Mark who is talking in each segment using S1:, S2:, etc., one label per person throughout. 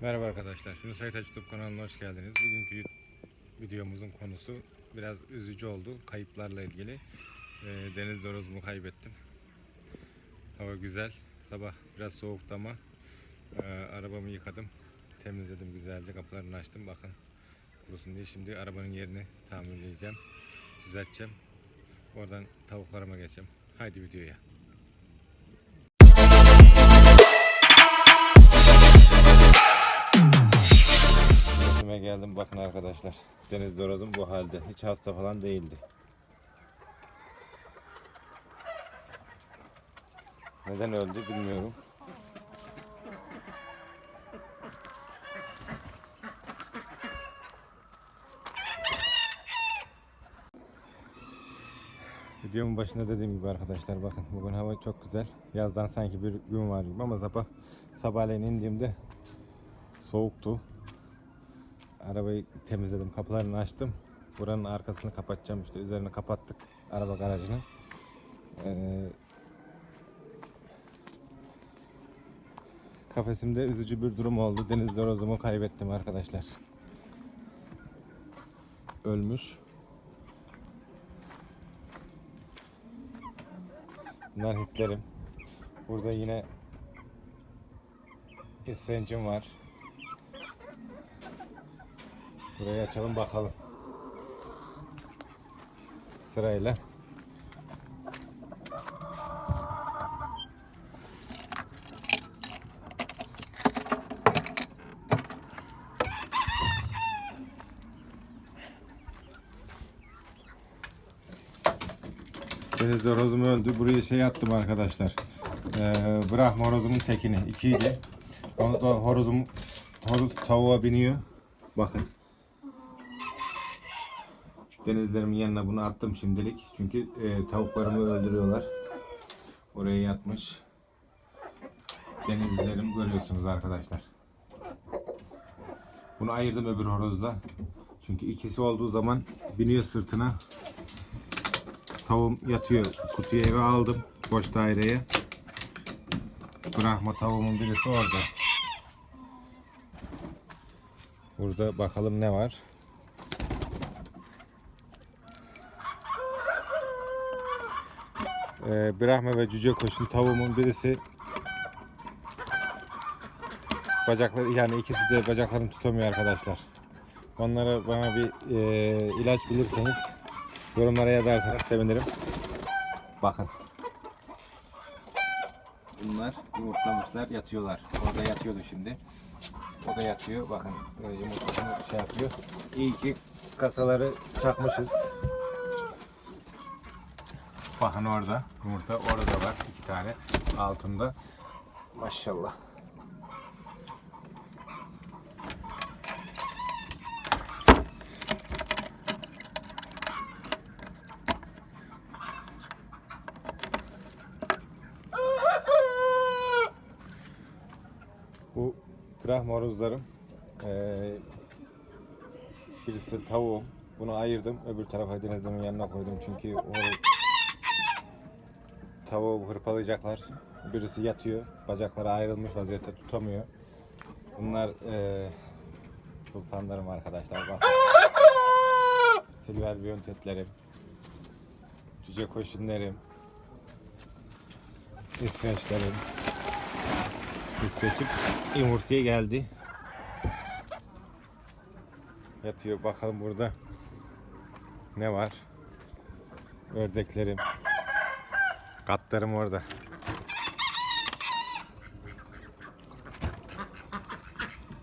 S1: Merhaba arkadaşlar. Yunus Aytaç YouTube kanalına hoş geldiniz. Bugünkü videomuzun konusu biraz üzücü oldu. Kayıplarla ilgili. Ee, deniz dorozumu kaybettim. Hava güzel. Sabah biraz soğuktu ama e, arabamı yıkadım. Temizledim güzelce. Kapılarını açtım. Bakın kurusun diye. Şimdi arabanın yerini tamirleyeceğim. Düzelteceğim. Oradan tavuklarıma geçeceğim. Haydi videoya. Üstüme geldim bakın arkadaşlar. Deniz dorozum bu halde. Hiç hasta falan değildi. Neden öldü bilmiyorum. Videomun başında dediğim gibi arkadaşlar bakın bugün hava çok güzel. Yazdan sanki bir gün var gibi ama sabah sabahleyin indiğimde soğuktu. Arabayı temizledim, kapılarını açtım. Buranın arkasını kapatacağım işte. Üzerini kapattık araba garajını. Ee, kafesimde üzücü bir durum oldu. Deniz dorozumu kaybettim arkadaşlar. Ölmüş. Bunlar hitlerim. Burada yine İsvencim var. Burayı açalım bakalım. Sırayla. Deniz horozum öldü. Buraya şey attım arkadaşlar. Ee, Brahma horozumun tekini. ikiydi. Onu da horozum horoz tavuğa biniyor. Bakın. Denizlerimin yanına bunu attım şimdilik. Çünkü e, tavuklarımı öldürüyorlar. Oraya yatmış. Denizlerim görüyorsunuz arkadaşlar. Bunu ayırdım öbür horozla. Çünkü ikisi olduğu zaman biniyor sırtına. Tavuğum yatıyor. Kutuyu eve aldım. Boş daireye. Brahma tavuğumun birisi orada. Burada bakalım ne var. Ee, Brahma ve cüce koşun tavuğumun birisi bacakları yani ikisi de bacaklarını tutamıyor arkadaşlar. Onlara bana bir e, ilaç bilirseniz yorumlara yazarsanız sevinirim. Bakın. Bunlar yumurtlamışlar, yatıyorlar. Orada yatıyordu şimdi. O da yatıyor. Bakın e, yumurtasını şey yapıyor. İyi ki kasaları çakmışız. Bakın orada yumurta orada var iki tane altında. Maşallah. Bu Brahma horozlarım. Ee, birisi tavuğum. Bunu ayırdım. Öbür tarafa denizlemin yanına koydum. Çünkü o tavuğu hırpalayacaklar. Birisi yatıyor. Bacakları ayrılmış vaziyette tutamıyor. Bunlar ee, sultanlarım arkadaşlar. Bak. Silver biyontetlerim. Cüce koşunlarım. İsveçlerim. İsveç'im yumurtaya geldi. Yatıyor. Bakalım burada ne var? Ördeklerim. Katlarım orada.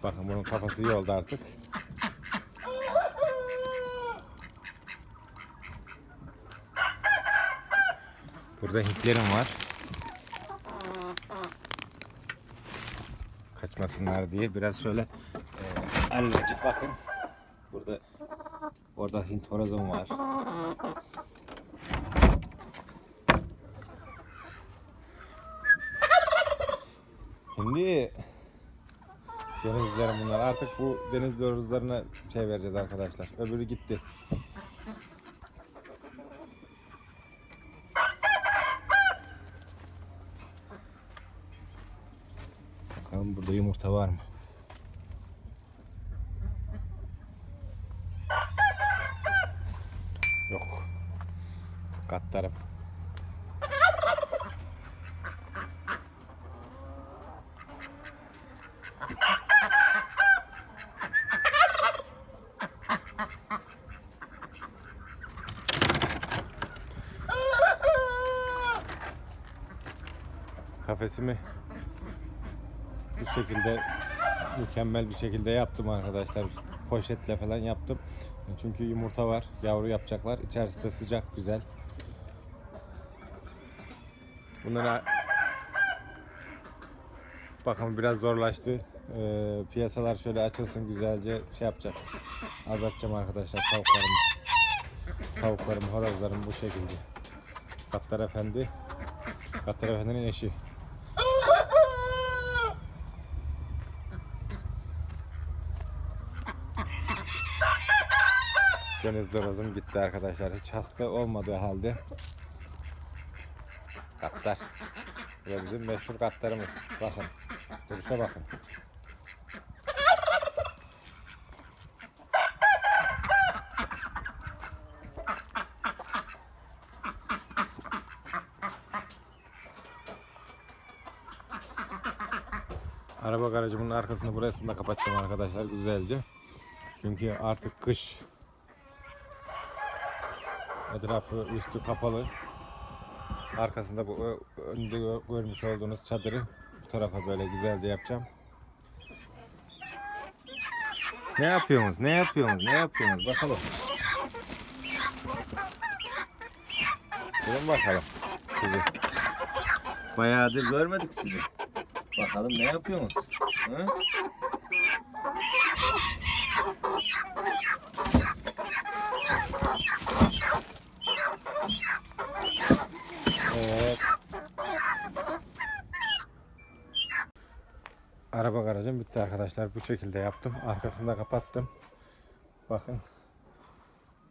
S1: Bakın bunun kafası iyi oldu artık. Burada Hintlerim var. Kaçmasınlar diye biraz şöyle e, ellecik bakın. Burada orada Hint horozum var. Şimdi denizlerim bunlar. Artık bu deniz horozlarına şey vereceğiz arkadaşlar. Öbürü gitti. Bakalım burada yumurta var mı? Katlarım. Kafesimi bu şekilde mükemmel bir şekilde yaptım arkadaşlar. Poşetle falan yaptım. Çünkü yumurta var. Yavru yapacaklar. İçerisi de sıcak, güzel. Bunlara bakın biraz zorlaştı. Ee, piyasalar şöyle açılsın güzelce şey yapacak. Azaltacağım arkadaşlar tavuklarımı. Tavuklarım, horozlarım bu şekilde. Katlar Efendi. Katlar Efendi'nin eşi. Deniz dorozum gitti arkadaşlar. Hiç hasta olmadığı halde. Katlar. Bu da bizim meşhur katlarımız. Bakın. Duruşa bakın. Araba garajımın arkasını burasını da kapatacağım arkadaşlar güzelce. Çünkü artık kış Etrafı üstü kapalı. Arkasında bu önde gö- görmüş olduğunuz çadırı bu tarafa böyle güzelce yapacağım. Ne yapıyorsunuz? Ne yapıyorsunuz? Ne yapıyorsunuz? Bakalım. Durun bakalım sizi. Bayağıdır görmedik sizi. Bakalım ne yapıyorsunuz? Hı? Evet. Araba garajım bitti arkadaşlar. Bu şekilde yaptım. Arkasını da kapattım. Bakın.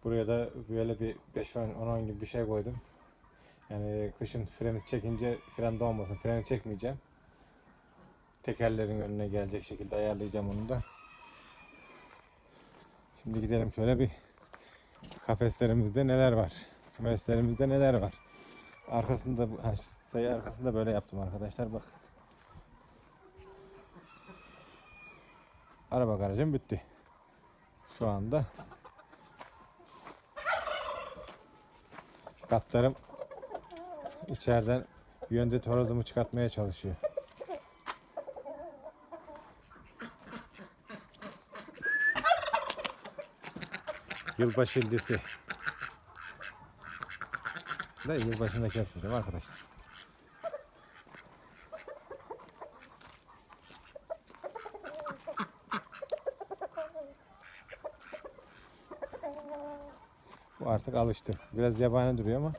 S1: Buraya da böyle bir 5 10 10 gibi bir şey koydum. Yani kışın freni çekince fren olmasın. Freni çekmeyeceğim. Tekerlerin önüne gelecek şekilde ayarlayacağım onu da. Şimdi gidelim şöyle bir kafeslerimizde neler var. Kafeslerimizde neler var. Arkasında sayı arkasında böyle yaptım arkadaşlar bak. Araba garajım bitti. Şu anda katlarım içeriden yönde horozumu çıkartmaya çalışıyor. Yılbaşı ildisi. Da yılbaşında kesmeyeceğim arkadaşlar. Artık alıştı. Biraz yabani duruyor ama.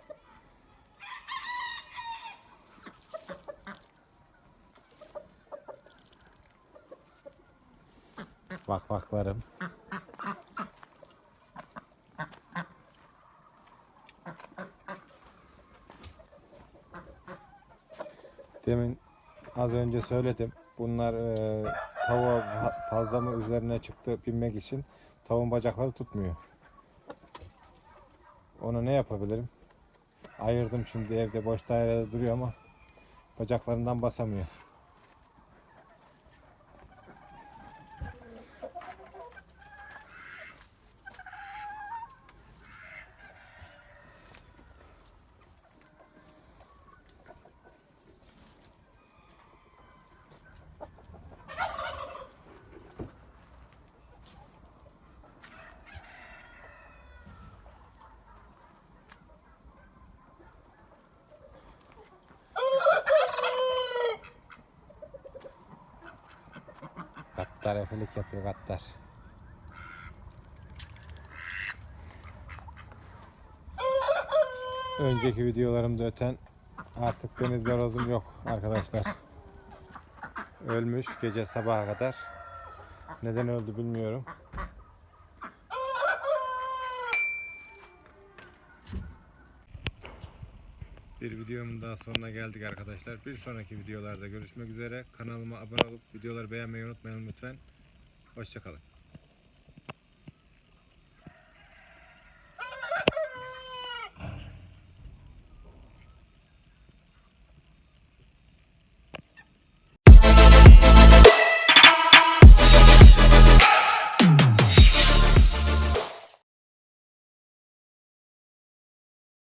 S1: Bak baklarım. Demin az önce söyledim. Bunlar e, tavuğa fa- fazla mı üzerine çıktı binmek için tavuğun bacakları tutmuyor. Onu ne yapabilirim? Ayırdım şimdi evde boş dairede duruyor ama bacaklarından basamıyor. Gattar efelik yapıyor gattar. Önceki videolarımda öten artık deniz horozum yok arkadaşlar. Ölmüş gece sabaha kadar. Neden öldü bilmiyorum. Videomun daha sonuna geldik arkadaşlar. Bir sonraki videolarda görüşmek üzere. Kanalıma abone olup videoları beğenmeyi unutmayın lütfen. Hoşçakalın.